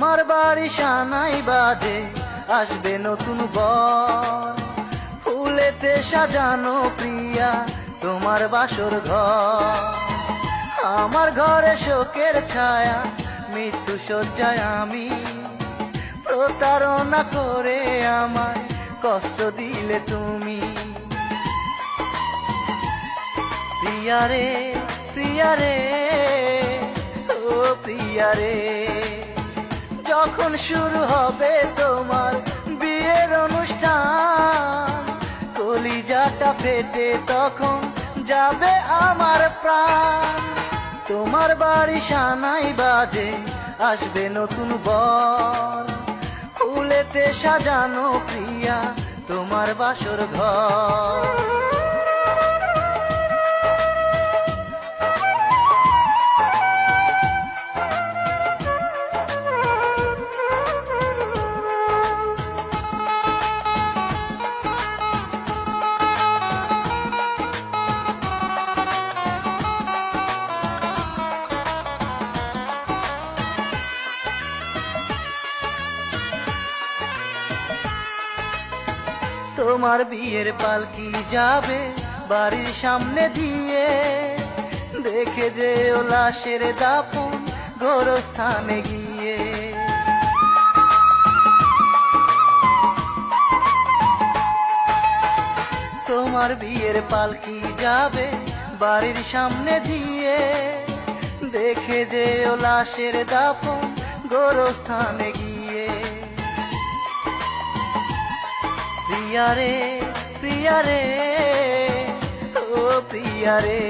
বাড়ি সানাই বাজে, আসবে নতুন বর। ফুলেতে সাজানো প্রিয়া, তোমার বাসর ঘর। আমার ঘরে শোকের ছায়া, মৃত্যু শয্যায় আমি। প্রতারণা করে আমায় কষ্ট দিলে তুমি। প্রিয়ারে প্রিয়ারে ও প্রিয়ারে যখন শুরু হবে তোমার বিয়ের অনুষ্ঠান? কলিজাটা ফেটে তখন যাবে আমার প্রাণ। তোমার বাড়ি সানাই বাজে, আসবে নতুন বর। ফুলেতে সাজানো প্রিয়া, তোমার বাসর ঘর। তোমার বিয়ের পালকি যাবে বাড়ির সামনে দিয়ে? দেখে যে ও লাশের দাপন গোরস্থানে গিয়ে। তোমার বিয়ের পালকি যাবে বাড়ির সামনে দিয়ে? দেখে যে ও লাশের দাপন গোরস্থানে গিয়ে। প্রিয়ারে প্রিয়ারে ও প্রিয়ারে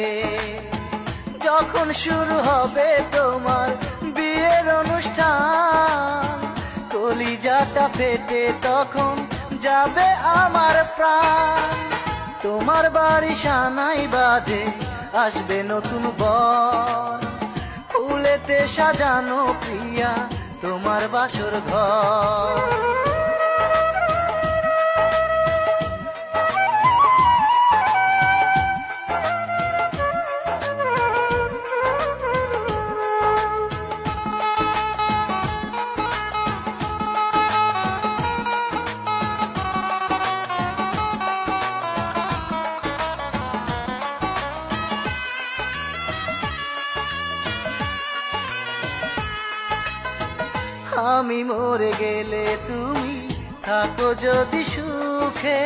যখন শুরু হবে তোমার বিয়ের অনুষ্ঠান, কলিজাটা ফেটে তখন যাবে আমার প্রাণ। তোমার বাড়ি সানাই বাজে, আসবে নতুন বর। ফুলেতে সাজানো প্রিয়া তোমার বাসর ঘর। আমি মরে গেলে তুমি থাকো যদি সুখে।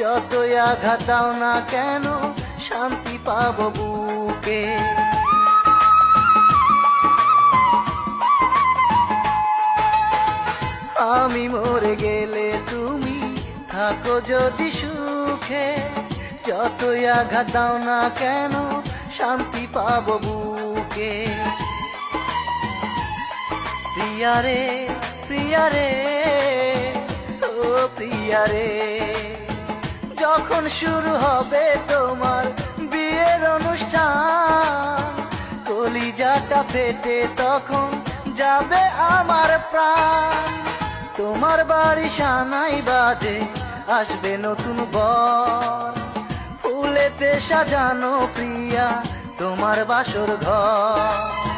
যতই আঘাত না কেন, শান্তি পাবো বুকে। আমি মরে গেলে তুমি থাকো যদি সুখে। যতই আঘাত না কেন, শান্তি পাবো বুকে। প্রিয়ারে প্রিয়ারে, ও প্রিয়ারে, যখন শুরু হবে তোমার বিয়ের অনুষ্ঠান, কলিজাটা ফেটে তখন যাবে আমার প্রাণ। তোমার বাড়ি সানাই বাজে, আসবে নতুন বর। ফুলেতে সাজানো প্রিয়া, তোমার বাসর ঘর।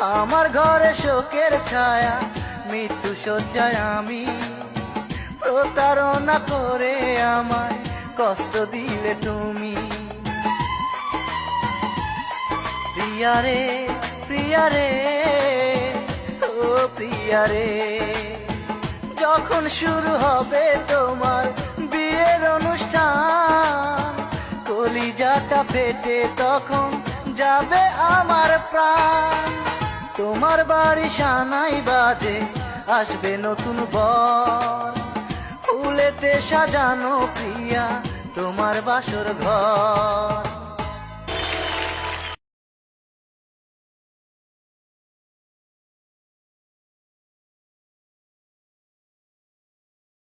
আমার ঘরে শোকের ছায়া, মৃত্যু শয্যায় আমি। প্রতারণা করে আমায় কষ্ট দিলে তুমি। প্রিয়ারে প্রিয়ারে ও প্রিয়ারে যখন শুরু হবে তোমার বিয়ের অনুষ্ঠান, কলিজাটা ফেটে তখন যাবে আমার প্রাণ। তোমার বাড়ি সানাই বাজে আসবে নতুন বর। ফুলেতে সাজানো প্রিয়া তোমার বাসর ঘর।